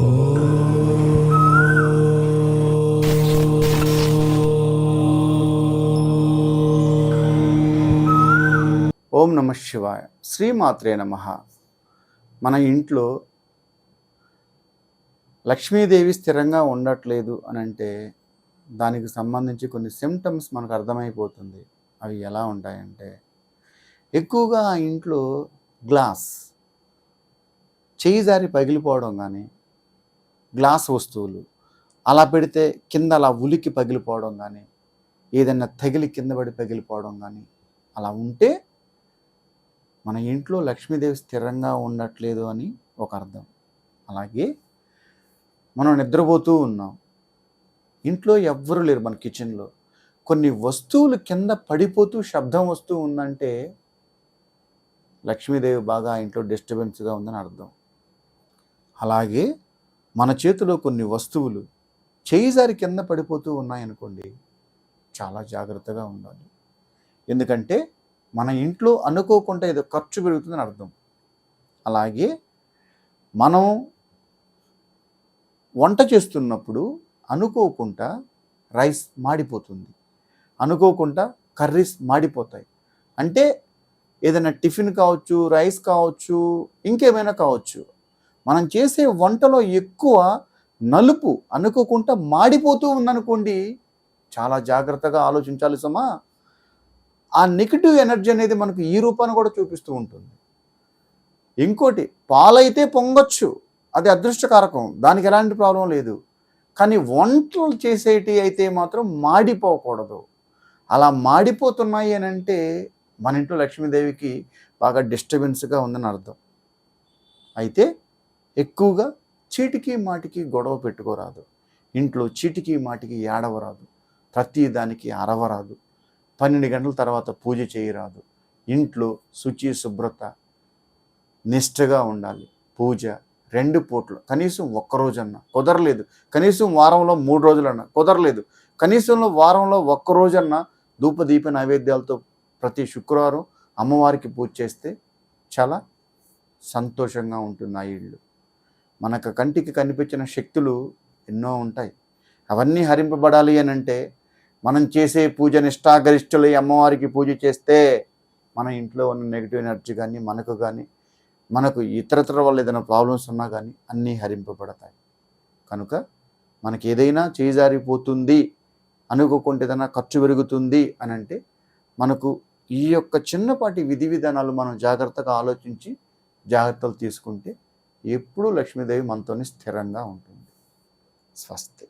ఓం నమ శివాయ. శ్రీమాత్రే నమ. మన ఇంట్లో లక్ష్మీదేవి స్థిరంగా ఉండట్లేదు అని అంటే దానికి సంబంధించి కొన్ని సిమ్టమ్స్ మనకు అర్థమైపోతుంది. అవి ఎలా ఉంటాయంటే ఎక్కువగా ఆ ఇంట్లో గ్లాస్ చేయి జారి పగిలిపోవడం కానీ గ్లాస్ వస్తువులు. అలా పెడితే కింద అలా ఉలికి పగిలిపోవడం కానీ ఏదైనా తగిలి కింద పడి పగిలిపోవడం కానీ అలా ఉంటే మన ఇంట్లో లక్ష్మీదేవి స్థిరంగా ఉండట్లేదు అని ఒక అర్థం. అలాగే మనం నిద్రపోతూ ఉన్నాం. ఇంట్లో ఎవ్వరూ లేరు మన కిచెన్లో. కొన్ని వస్తువులు కింద పడిపోతూ శబ్దం వస్తూ ఉందంటే లక్ష్మీదేవి బాగా ఇంట్లో డిస్టర్బెన్స్గా ఉందని అర్థం. అలాగే మన చేతిలో కొన్ని వస్తువులు చేయి జారి కింద పడిపోతూ ఉన్నాయనుకోండి చాలా జాగ్రత్తగా ఉండాలి. ఎందుకంటే మన ఇంట్లో అనుకోకుండా ఏదో ఖర్చు పెరుగుతుందని అర్థం. అలాగే మనం వంట చేస్తున్నప్పుడు అనుకోకుండా రైస్ మాడిపోతుంది. అనుకోకుండా కర్రీస్ మాడిపోతాయి. అంటే ఏదైనా టిఫిన్ కావచ్చు రైస్ కావచ్చు ఇంకేమైనా కావచ్చు మనం చేసే వంటలో ఎక్కువ నలుపు అనుకోకుండా మాడిపోతూ ఉందనుకోండి చాలా జాగ్రత్తగా ఆలోచించాలి సమా. ఆ నెగిటివ్ ఎనర్జీ అనేది మనకు ఈ రూపాన్ని కూడా చూపిస్తూ ఉంటుంది. ఇంకోటి పాలైతే పొంగొచ్చు అది అదృష్టకారకం దానికి ఎలాంటి ప్రాబ్లం లేదు. కానీ వంటలు చేసేటి అయితే మాత్రం మాడిపోకూడదు. అలా మాడిపోతున్నాయి అని అంటే మన ఇంట్లో లక్ష్మీదేవికి బాగా డిస్టర్బెన్స్గా ఉందని అర్థం. అయితే ఎక్కువగా చీటికి మాటికి గొడవ పెట్టుకోరాదు. ఇంట్లో చీటికి మాటికి ఏడవరాదు. ప్రతి దానికి అరవరాదు. పన్నెండు గంటల తర్వాత పూజ చేయరాదు. ఇంట్లో శుచి శుభ్రత నిష్ఠగా ఉండాలి. పూజ రెండు పూట్లు. కనీసం ఒక్కరోజన్నా కుదరలేదు. కనీసం వారంలో మూడు రోజులన్నా. కుదరలేదు. కనీసంలో వారంలో ఒక్క రోజన్నా ధూపదీప నైవేద్యాలతో ప్రతి శుక్రవారం అమ్మవారికి పూజ చేస్తే చాలా సంతోషంగా ఉంటుంది ఆ ఇళ్ళు. మనకు కంటికి కనిపించిన శక్తులు ఎన్నో ఉంటాయి. అవన్నీ హరింపబడాలి అని అంటే మనం చేసే పూజ నిష్ఠాగరిష్ఠులై అమ్మవారికి పూజ చేస్తే మన ఇంట్లో ఉన్న నెగిటివ్ ఎనర్జీ కానీ మనకు కానీ మనకు ఇతరతర వల్ల ఏదైనా ప్రాబ్లమ్స్ ఉన్నా కానీ అన్నీ హరింపబడతాయి. కనుక మనకి ఏదైనా చేజారిపోతుంది అనుకోకుండా ఏదైనా ఖర్చు పెరుగుతుంది అని అంటే మనకు ఈ యొక్క చిన్నపాటి విధి విధానాలు మనం జాగ్రత్తగా ఆలోచించి జాగ్రత్తలు తీసుకుంటే ఎప్పుడూ లక్ష్మీదేవి మనతోని స్థిరంగా ఉంటుంది. స్వస్తి.